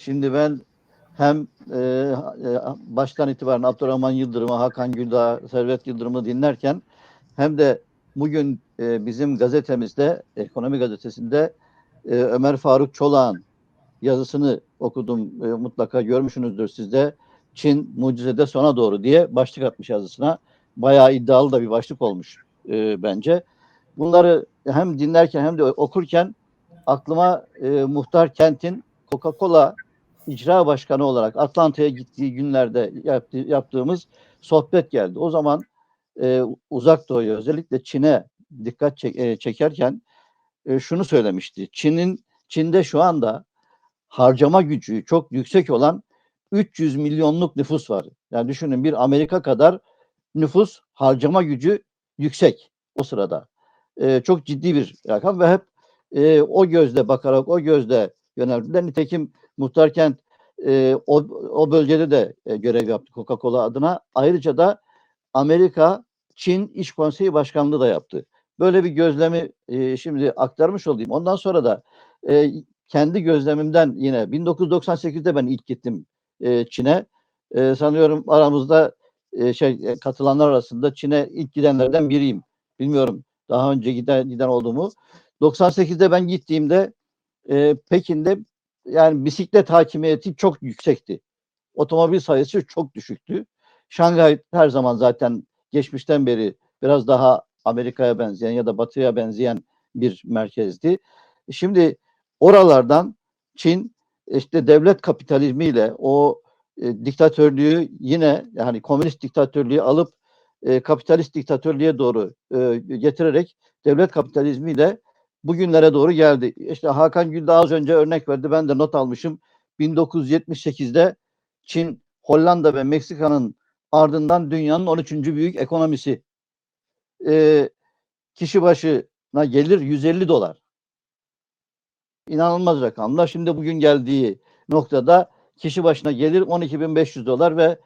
Şimdi ben hem e, e, baştan itibaren Abdurrahman Yıldırım'ı, Hakan Güldağ, Servet Yıldırım'ı dinlerken hem de bugün e, bizim gazetemizde, Ekonomi Gazetesi'nde e, Ömer Faruk Çolak'ın yazısını okudum. E, mutlaka görmüşsünüzdür siz de. Çin mucizede sona doğru diye başlık atmış yazısına. Bayağı iddialı da bir başlık olmuş e, bence. Bunları hem dinlerken hem de okurken aklıma e, Muhtar Kent'in Coca-Cola icra başkanı olarak Atlanta'ya gittiği günlerde yaptı, yaptığımız sohbet geldi. O zaman e, uzak doğuya özellikle Çin'e dikkat çek, e, çekerken e, şunu söylemişti. Çin'in Çin'de şu anda harcama gücü çok yüksek olan 300 milyonluk nüfus var. Yani düşünün bir Amerika kadar nüfus harcama gücü yüksek o sırada. E, çok ciddi bir rakam ve hep e, o gözle bakarak o gözle yöneldiler. Nitekim Muhtar Kent e, o, o bölgede de e, görev yaptı Coca-Cola adına. Ayrıca da Amerika Çin İş Konseyi Başkanlığı da yaptı. Böyle bir gözlemi e, şimdi aktarmış olayım. Ondan sonra da e, kendi gözlemimden yine 1998'de ben ilk gittim e, Çin'e. E, sanıyorum aramızda e, şey e, katılanlar arasında Çin'e ilk gidenlerden biriyim. Bilmiyorum daha önce giden, giden olduğumu. 98'de ben gittiğimde e, Pekin'de yani bisiklet hakimiyeti çok yüksekti. Otomobil sayısı çok düşüktü. Şanghay her zaman zaten geçmişten beri biraz daha Amerika'ya benzeyen ya da Batı'ya benzeyen bir merkezdi. Şimdi oralardan Çin işte devlet kapitalizmiyle o e, diktatörlüğü yine yani komünist diktatörlüğü alıp e, kapitalist diktatörlüğe doğru e, getirerek devlet kapitalizmiyle bugünlere doğru geldi. İşte Hakan Gül daha az önce örnek verdi. Ben de not almışım. 1978'de Çin, Hollanda ve Meksika'nın ardından dünyanın 13. büyük ekonomisi. E, kişi başına gelir 150 dolar. İnanılmaz rakamlar. Şimdi bugün geldiği noktada kişi başına gelir 12.500 dolar ve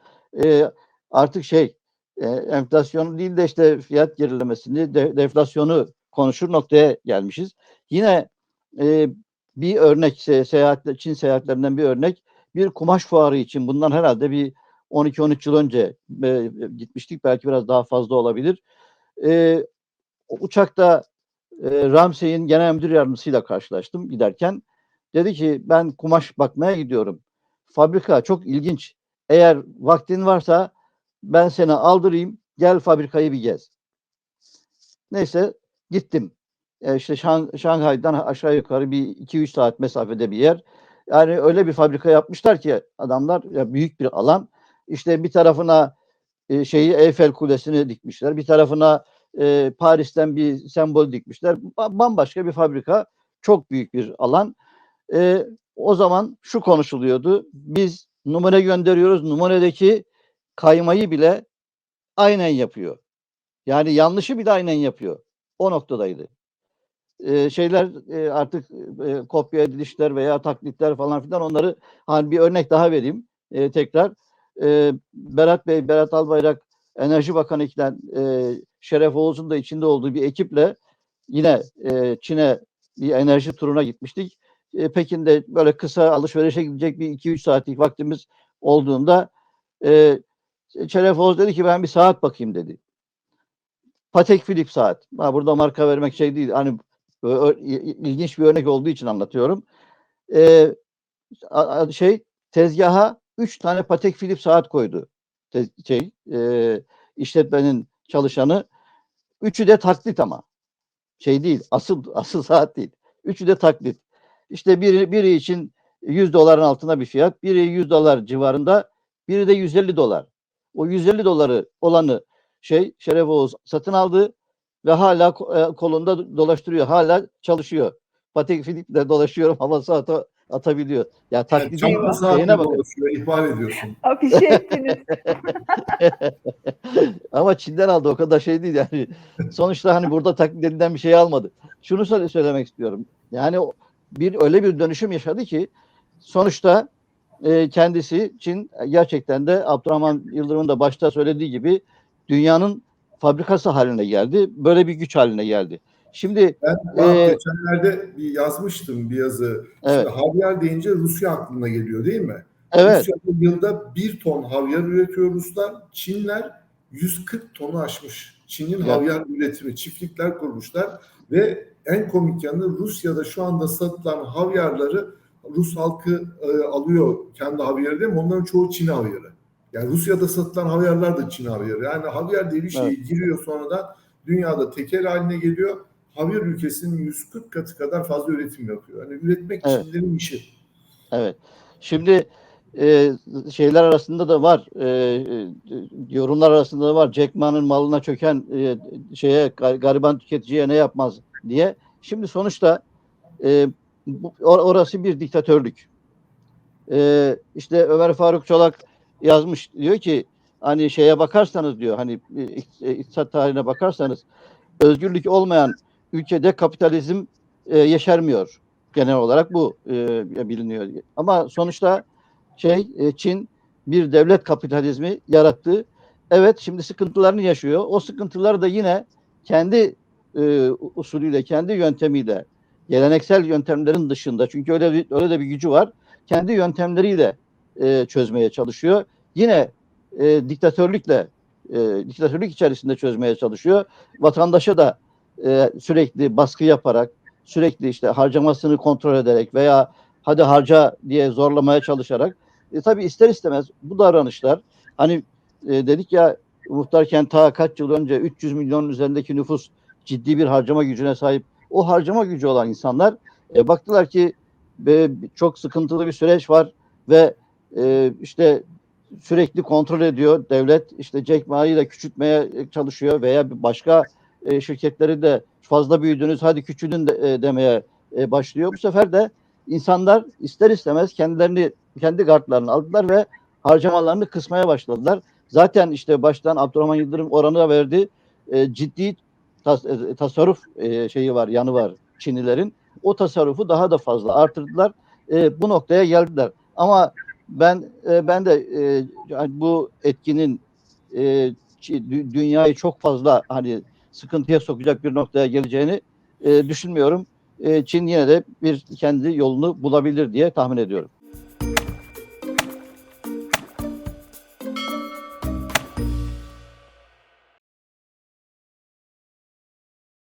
e, artık şey e, enflasyonu değil de işte fiyat gerilemesini, de, deflasyonu konuşur noktaya gelmişiz. Yine e, bir örnek se Çin seyahatlerinden bir örnek bir kumaş fuarı için bundan herhalde bir 12-13 yıl önce e, gitmiştik belki biraz daha fazla olabilir. E, uçakta e, Ramsey'in genel müdür yardımcısıyla karşılaştım giderken. Dedi ki ben kumaş bakmaya gidiyorum. Fabrika çok ilginç. Eğer vaktin varsa ben seni aldırayım gel fabrikayı bir gez. Neyse Gittim. E işte Şang Şanghay'dan aşağı yukarı bir 2-3 saat mesafede bir yer. Yani öyle bir fabrika yapmışlar ki adamlar ya büyük bir alan. İşte bir tarafına e, şeyi Eyfel Kulesi'ni dikmişler. Bir tarafına e, Paris'ten bir sembol dikmişler. Bambaşka bir fabrika. Çok büyük bir alan. E, o zaman şu konuşuluyordu. Biz numune gönderiyoruz. Numunedeki kaymayı bile aynen yapıyor. Yani yanlışı bile aynen yapıyor. O noktadaydı. Ee, şeyler e, artık e, kopya edilişler veya taklitler falan filan onları hani bir örnek daha vereyim e, tekrar. E, Berat Bey, Berat Albayrak Enerji Bakanı iken e, Şeref Oğuz'un da içinde olduğu bir ekiple yine e, Çin'e bir enerji turuna gitmiştik. E, Pekin'de böyle kısa alışverişe gidecek bir 2-3 saatlik vaktimiz olduğunda e, Şeref Oğuz dedi ki ben bir saat bakayım dedi. Patek Philippe saat. Ha, burada marka vermek şey değil. Hani ilginç bir örnek olduğu için anlatıyorum. Ee, şey tezgaha üç tane Patek Philippe saat koydu. Tez, şey e, işletmenin çalışanı. Üçü de taklit ama. Şey değil. Asıl asıl saat değil. Üçü de taklit. İşte biri, biri için 100 doların altında bir fiyat. Biri 100 dolar civarında. Biri de 150 dolar. O 150 doları olanı şey Şeref Oğuz satın aldı ve hala e, kolunda dolaştırıyor. Hala çalışıyor. Patek Philippe'le dolaşıyorum havası at atabiliyor. Ya taklidi yani şeyine bakın. İhbar ediyorsun. Afişe ettiniz. Ama Çin'den aldı o kadar şey değil yani. Sonuçta hani burada taklit edilen bir şey almadı. Şunu söyle söylemek istiyorum. Yani bir öyle bir dönüşüm yaşadı ki sonuçta e, kendisi Çin gerçekten de Abdurrahman Yıldırım'ın da başta söylediği gibi dünyanın fabrikası haline geldi. Böyle bir güç haline geldi. Şimdi Ben Ee, geçenlerde bir yazmıştım bir yazı. Evet. Şimdi havyar deyince Rusya aklına geliyor değil mi? evet, Rusya'da yılda bir ton havyar üretiyor Ruslar. Çinler 140 tonu aşmış. Çin'in Ya. havyar üretimi, çiftlikler kurmuşlar ve en komik yanı Rusya'da şu anda satılan havyarları Rus halkı e, alıyor kendi havyarı değil mi? Onların çoğu Çin havyarı. Yani Rusya'da satılan havyarlar da Çin havyarı. Yani havyar diye bir şey Evet. giriyor sonradan dünyada tekel haline geliyor. Havyar ülkesinin 140 katı kadar fazla üretim yapıyor. Yani üretmek Evet. Çinlerin işi. evet. Şimdi e, şeyler arasında da var, e, e, yorumlar arasında da var. Jack Ma'nın malına çöken e, şeye gar- gariban tüketiciye ne yapmaz diye. Şimdi sonuçta e, orası bir diktatörlük. E, işte Ömer Faruk Çolak yazmış diyor ki hani şeye bakarsanız diyor hani e, e, iktisat tarihine bakarsanız özgürlük olmayan ülkede kapitalizm e, yeşermiyor. Genel olarak bu e, biliniyor. Ama sonuçta şey e, Çin bir devlet kapitalizmi yarattı. Evet şimdi sıkıntılarını yaşıyor. O sıkıntıları da yine kendi e, usulüyle, kendi yöntemiyle, geleneksel yöntemlerin dışında çünkü öyle bir, öyle de bir gücü var. Kendi yöntemleriyle e, çözmeye çalışıyor. Yine e, diktatörlükle e, diktatörlük içerisinde çözmeye çalışıyor. Vatandaşa da e, sürekli baskı yaparak, sürekli işte harcamasını kontrol ederek veya hadi harca diye zorlamaya çalışarak e, tabii ister istemez bu davranışlar hani e, dedik ya muhtarken ta kaç yıl önce 300 milyonun üzerindeki nüfus ciddi bir harcama gücüne sahip. O harcama gücü olan insanlar e, baktılar ki e, çok sıkıntılı bir süreç var ve e, işte sürekli kontrol ediyor devlet işte Jack Ma'yı da küçültmeye çalışıyor veya başka e, şirketleri de fazla büyüdünüz hadi küçülün de, e, demeye e, başlıyor. Bu sefer de insanlar ister istemez kendilerini kendi kartlarını aldılar ve harcamalarını kısmaya başladılar. Zaten işte baştan Abdurrahman Yıldırım oranı da verdi. E, ciddi tas, e, tasarruf e, şeyi var, yanı var Çinlilerin. O tasarrufu daha da fazla artırdılar. E, bu noktaya geldiler. Ama ben e, ben de e, bu etkinin e, dü- dünyayı çok fazla hani sıkıntıya sokacak bir noktaya geleceğini e, düşünmüyorum. E, Çin yine de bir kendi yolunu bulabilir diye tahmin ediyorum.